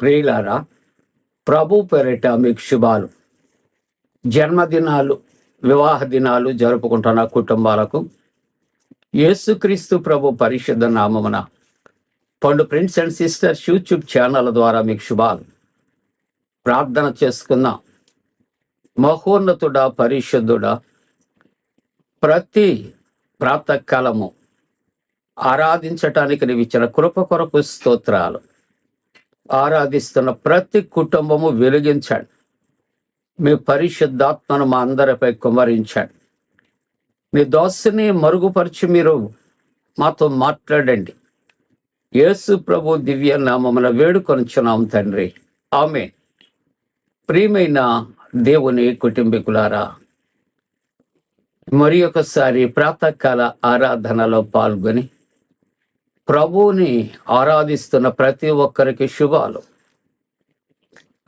ప్రియులారా ప్రభు పేరిట మీకు శుభాలు. జన్మదినాలు వివాహ దినాలు జరుపుకుంటున్న కుటుంబాలకు యేసుక్రీస్తు ప్రభు పరిశుద్ధ నామమున Pandu prince and sisters YouTube channel ద్వారా మీకు శుభాలు. ప్రార్థన చేసుకుందాం మహోన్నతుడా పరిశుద్ధుడా ప్రతి ప్రాతకాలము ఆరాధించటానికి నీవు ఇచ్చిన కృప కొరకు స్తోత్రాలు. ఆరాధిస్తున్న ప్రతి కుటుంబము వెలిగించండి. మీ పరిశుద్ధాత్మను మా అందరిపై కుమరించండి మీ దోస్తుని మరుగుపరిచి మీరు మాతో మాట్లాడండి. యేసు ప్రభు దివ్య నామమున వేడుకొనుచున్నాం తండ్రి. ఆమె ప్రియమైన దేవుని కుటుంబీకులారా మరి ఒకసారి ప్రాతకాల ఆరాధనలో పాల్గొని ప్రభువుని ఆరాధిస్తున్న ప్రతి ఒక్కరికి శుభాలు.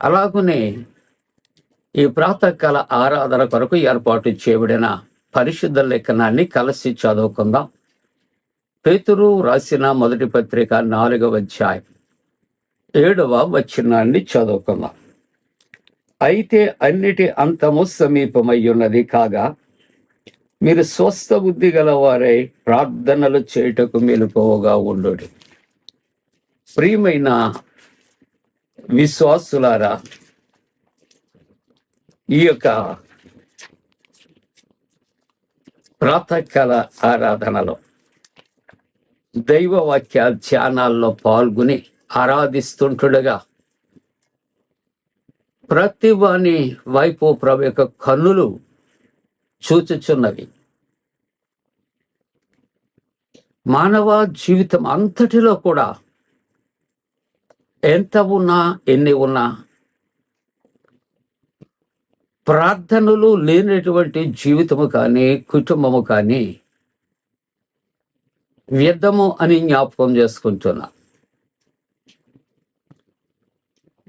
అలాగనే ఈ ప్రాతకాల ఆరాధన కొరకు ఏర్పాటు చేయబడిన పరిశుద్ధ లేఖనాన్ని కలిసి చదువుకుందాం. పేతురు రాసిన మొదటి పత్రిక నాలుగవ అధ్యాయం ఏడవ వచనాన్ని చదువుకుందాం. అయితే అన్నిటి అంతము సమీపమై ఉన్నది కాగా మీరు స్వస్థ బుద్ధి గలవారై ప్రార్థనలు చేయుటకు మెలుకోవగా ఉండు ప్రియమైన విశ్వాసులారా ఈ యొక్క ప్రాతకాల ఆరాధనలో దైవ వాక్య ధ్యానాల్లో పాల్గొని ఆరాధిస్తుంటుండగా ప్రతి వాని వైపు ప్రభు యొక్క కన్నులు చూచుచున్నవి మానవ జీవితం అంతటిలో కూడా ఎంత ఉన్నా ఎన్ని ఉన్నా ప్రార్థనలు లేనటువంటి జీవితము కానీ కుటుంబము కానీ వ్యర్థము అని జ్ఞాపకం చేసుకుంటున్నా.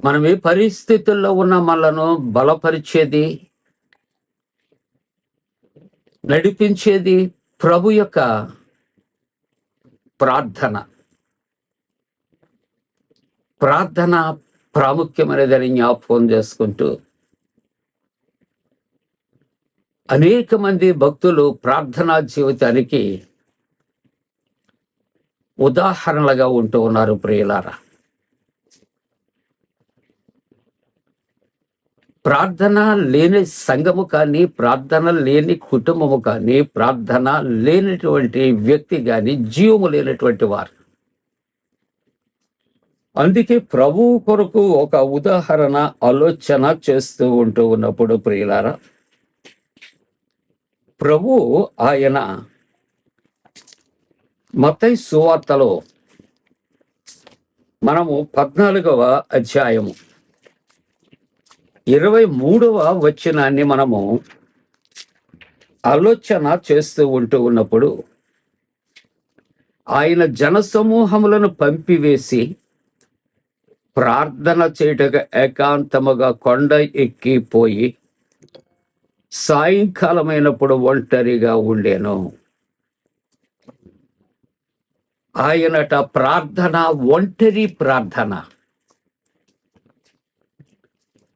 మనం ఏ పరిస్థితుల్లో ఉన్న మనలను బలపరిచేది నడిపించేది ప్రభు యొక్క ప్రార్థన. ప్రార్థన ప్రాముఖ్యమైనదని జ్ఞాపకం చేసుకుంటూ అనేక మంది భక్తులు ప్రార్థనా జీవితానికి ఉదాహరణలుగా ఉంటూ ఉన్నారు ప్రియులారా. ప్రార్థన లేని సంఘము కానీ ప్రార్థన లేని కుటుంబము కానీ ప్రార్థన లేనటువంటి వ్యక్తి కానీ జీవము లేనటువంటి వారు. అందుకే ప్రభువు కొరకు ఒక ఉదాహరణ ఆలోచన చేస్తూ ఉంటూ ఉన్నప్పుడు ప్రియులారా ప్రభు ఆయన మతై సువార్తలో మనము పద్నాలుగవ అధ్యాయము ఇరవై మూడవ వచనాన్ని మనము ఆలోచన చేస్తూ ఉంటూ ఉన్నప్పుడు ఆయన జన సమూహములను పంపివేసి ప్రార్థన చేయటకు ఏకాంతముగా కొండ ఎక్కిపోయి సాయంకాలమైనప్పుడు ఒంటరిగా ఉండేను. ఆయనట ప్రార్థన ఒంటరి ప్రార్థన.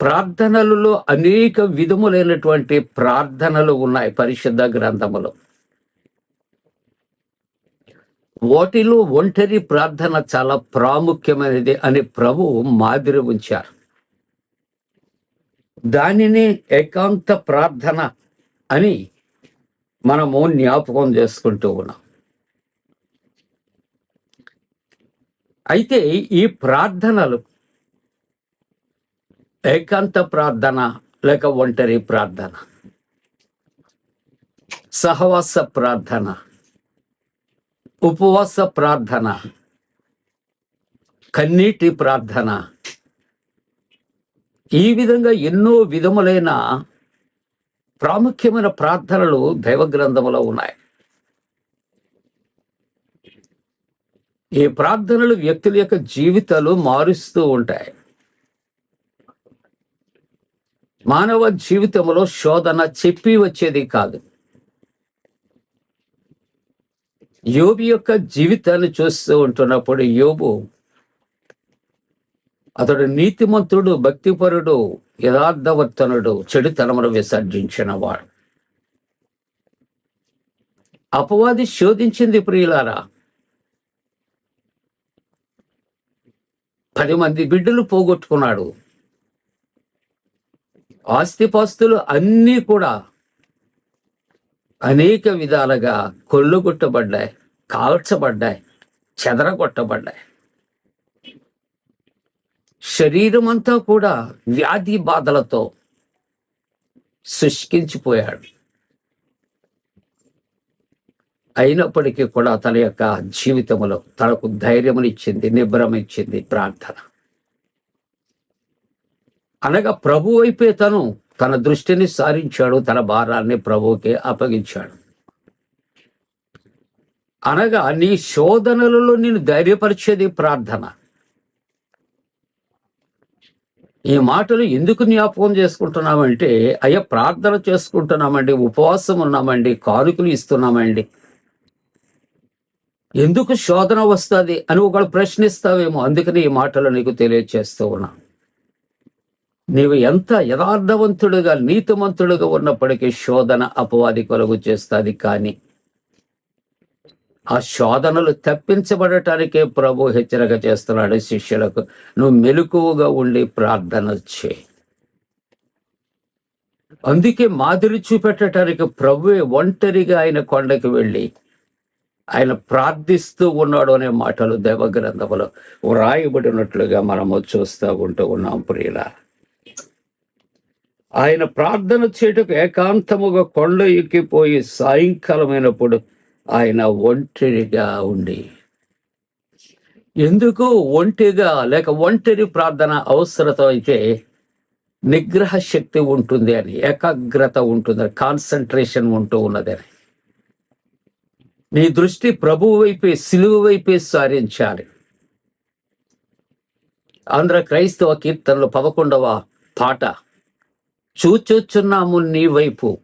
ప్రార్థనలలో అనేక విధములైనటువంటి ప్రార్థనలు ఉన్నాయి పరిశుద్ధ గ్రంథములో. వాటిలో ఒంటరి ప్రార్థన చాలా ప్రాముఖ్యమైనది అని ప్రభు మాదిరి ఉంచారు. దానిని ఏకాంత ప్రార్థన అని మనము జ్ఞాపకం చేసుకుంటూ ఉన్నాం. అయితే ఈ ప్రార్థనలు ఏకాంత ప్రార్థన లేక ఒంటరి ప్రార్థన. సహవాస ప్రార్థన. ఉపవాస ప్రార్థన. కన్నీటి ప్రార్థన. ఈ విధంగా ఎన్నో విధములైన ప్రాముఖ్యమైన ప్రార్థనలు దైవగ్రంథములో ఉన్నాయి. ఈ ప్రార్థనలు వ్యక్తుల యొక్క జీవితాలు మారుస్తూ ఉంటాయి. మానవ జీవితంలో శోధన చెప్పి వచ్చేది కాదు. యోబు యొక్క జీవితాన్ని చూస్తూ ఉంటున్నప్పుడు యోబు అతడు నీతిమంతుడు భక్తిపరుడు యథార్థవర్తనుడు చెడుతనమును విసర్జించిన వాడు. అపవాది శోధించింది ప్రియులారా పది మంది బిడ్డలు పోగొట్టుకున్నాడు. ఆస్తిపాస్తులు అన్నీ కూడా అనేక విధాలుగా కొల్లుగొట్టబడ్డాయి కాల్చబడ్డాయి చెదరగొట్టబడ్డాయి. శరీరం అంతా కూడా వ్యాధి బాధలతో శుష్కించిపోయాడు. అయినప్పటికీ కూడా తన యొక్క జీవితంలో తనకు ధైర్యమునిచ్చింది నిబ్రమిచ్చింది ప్రార్థన. అనగా ప్రభు వైపే తను తన దృష్టిని సారించాడు తన భారాన్ని ప్రభువుకే అప్పగించాడు. అనగా నీ శోధనలలో నేను ధైర్యపరిచేది ప్రార్థన. ఈ మాటలు ఎందుకు జ్ఞాపకం చేసుకుంటున్నామంటే అయ్యా ప్రార్థన చేసుకుంటున్నామండి ఉపవాసం ఉన్నామండి కానుకలు ఇస్తున్నామండి. ఎందుకు శోధన వస్తుంది అని ఒకళ్ళు ప్రశ్నిస్తావేమో అందుకని ఈ మాటలు నీకు తెలియచేస్తూ ఉన్నాను. నీవు ఎంత యథార్థవంతుడుగా నీతిమంతుడుగా ఉన్నప్పటికీ శోధన అపవాది కొలుగు చేస్తుంది కానీ ఆ శోధనలు తప్పించబడటానికే ప్రభు హెచ్చరిక చేస్తున్నాడు శిష్యులకు. నువ్వు మెలకువగా ఉండి ప్రార్థన చే అందుకే మాదిరి చూపెట్టడానికి ప్రభువే ఒంటరిగా ఆయన కొండకి వెళ్ళి ఆయన ప్రార్థిస్తూ ఉన్నాడు అనే మాటలు దైవ గ్రంథములో వ్రాయబడినట్లుగా మనము చూస్తూ ఉంటూ ఉన్నాం ప్రియుల ఆయన ప్రార్థన చేయటకు ఏకాంతముగా కొండ ఎక్కిపోయి సాయంకాలమైనప్పుడు ఆయన ఒంటరిగా ఉండి. ఎందుకు ఒంటిగా లేక ఒంటరి ప్రార్థన అవసరత అయితే నిగ్రహ శక్తి ఉంటుంది అని ఏకాగ్రత ఉంటుంది కాన్సన్ట్రేషన్ ఉంటూ ఉన్నదని నీ దృష్టి ప్రభువు వైపే సిలువు వైపే సారించాలి. ఆంధ్ర క్రైస్తవ కీర్తనలు పదకొండవ పాట చూచొచ్చున్నాము నీ వైపు.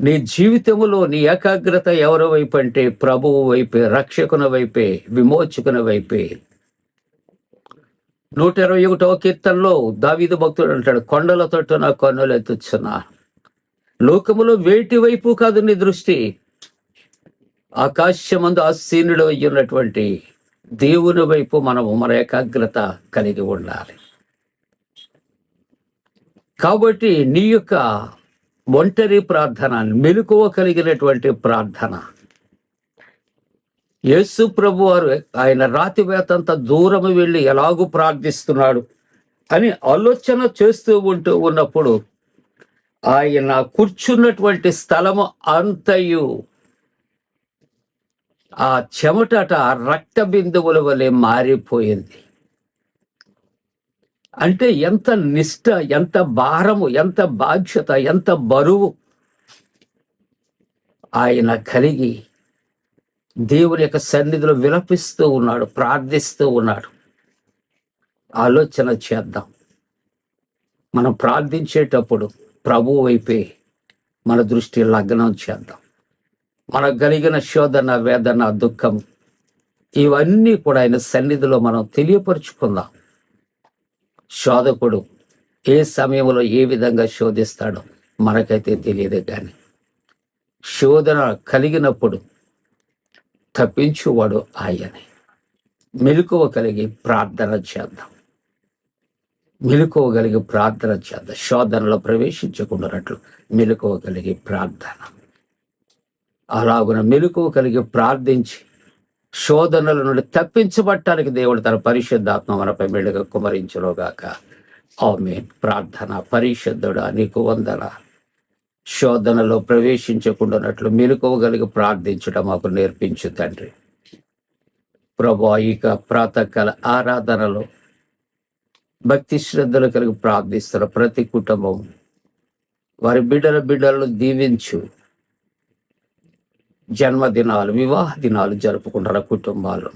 నీ జీవితంలో నీ ఏకాగ్రత ఎవరి వైపు అంటే ప్రభువు వైపే రక్షకుని వైపే విమోచకుని వైపే. నూట ఇరవై ఒకటవ కీర్తనలో దావీదు భక్తుడు అంటాడు కొండల తట్టు నా కన్నులు ఎత్తుచున్నా. లోకములో వేటి వైపు కాదు నీ దృష్టి. ఆకాశమందు ఆసీనుడు అయ్యున్నటువంటి దేవుని వైపు మనము మన ఏకాగ్రత కలిగి ఉండాలి. కాబట్టి నీ యొక్క ఒంటరి ప్రార్థన మెలకువ కలిగినటువంటి ప్రార్థన. యేసు ప్రభు వారు ఆయన రాతి వేతంత దూరం వెళ్ళి ఎలాగూ ప్రార్థిస్తున్నాడు అని ఆలోచన చేస్తూ ఉంటూ ఉన్నప్పుడు ఆయన కూర్చున్నటువంటి స్థలము అంతయు. ఆ చెమటట రక్త బిందువుల వలె మారిపోయింది. అంటే ఎంత నిష్ట ఎంత భారము ఎంత బాధ్యత ఎంత బరువు ఆయన కలిగి దేవుని యొక్క సన్నిధిలో విలపిస్తూ ఉన్నాడు ప్రార్థిస్తూ ఉన్నాడు. ఆలోచన చేద్దాం. మనం ప్రార్థించేటప్పుడు ప్రభు వైపే మన దృష్టి లగ్నం చేద్దాం. మనకు కలిగిన శోధన వేదన దుఃఖం ఇవన్నీ కూడా ఆయన సన్నిధిలో మనం తెలియపరుచుకుందాం. శోధకుడు ఏ సమయంలో ఏ విధంగా శోధిస్తాడో మనకైతే తెలియదు కానీ శోధన కలిగినప్పుడు తప్పించువాడు ఆయనే. మెలకువ కలిగి ప్రార్థన చేద్దాం. మెలకువ కలిగి ప్రార్థన చేద్దాం. శోధనలో ప్రవేశించకుండానట్లు మెలకువ కలిగి ప్రార్థన. అలాగున మెలకువ కలిగి ప్రార్థించి శోధనల నుండి తప్పించబట్టడానికి దేవుడు తన పరిశుద్ధాత్మ మనపై మెడుగా కుమరించులోగాక ఆమె ప్రార్థన పరిశుద్ధుడా నీకు వందన. శోధనలో ప్రవేశించకుండానట్లు మెలుకోగలిగి ప్రార్థించడం మాకు నేర్పించు తండ్రి. ప్రభు ఇక ప్రాతకాల ఆరాధనలో భక్తి శ్రద్ధలు కలిగి ప్రార్థిస్తున్న ప్రతి కుటుంబం వారి బిడ్డల బిడ్డలను దీవించు. జన్మదినాలు వివాహ దినాలు జరుపుకుంటున్న కుటుంబాలు.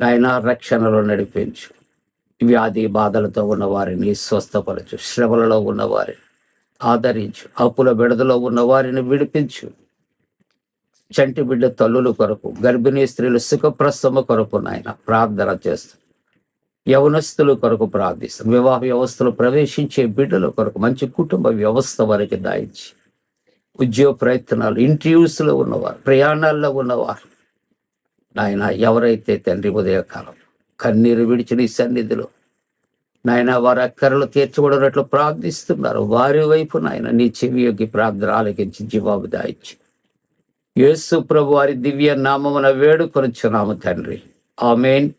నాయన రక్షణలో నడిపించు. వ్యాధి బాధలతో ఉన్న వారిని స్వస్థపరచు. శ్రమలలో ఉన్నవారిని ఆదరించు. అప్పుల బిడదలో ఉన్న వారిని విడిపించు. చంటి బిడ్డ తల్లుల కొరకు గర్భిణీ స్త్రీలు సుఖప్రసవ కొరకు నాయన ప్రార్థన చేస్తాం. యవనస్తుల కొరకు ప్రార్థిస్తాం. వివాహ వ్యవస్థలో ప్రవేశించే బిడ్డల కొరకు మంచి కుటుంబ వ్యవస్థ వారికి దాయించి. ఉద్యోగ ప్రయత్నాలు ఇంటర్వ్యూస్లో ఉన్నవారు ప్రయాణాల్లో ఉన్నవారు. నాయన ఎవరైతే తండ్రి ఉదయకాలం కన్నీరు విడిచి నీ సన్నిధిలో నాయన వారి అక్కరలు తీర్చబడినట్లు ప్రార్థిస్తున్నారు. వారి వైపు నాయన నీ చెవి యొక్క ప్రార్థన ఆలకించి జవాబు దాయించి. యేసు ప్రభు వారి దివ్య నామమున వేడుకొనుచున్నాము తండ్రి. ఆమెన్.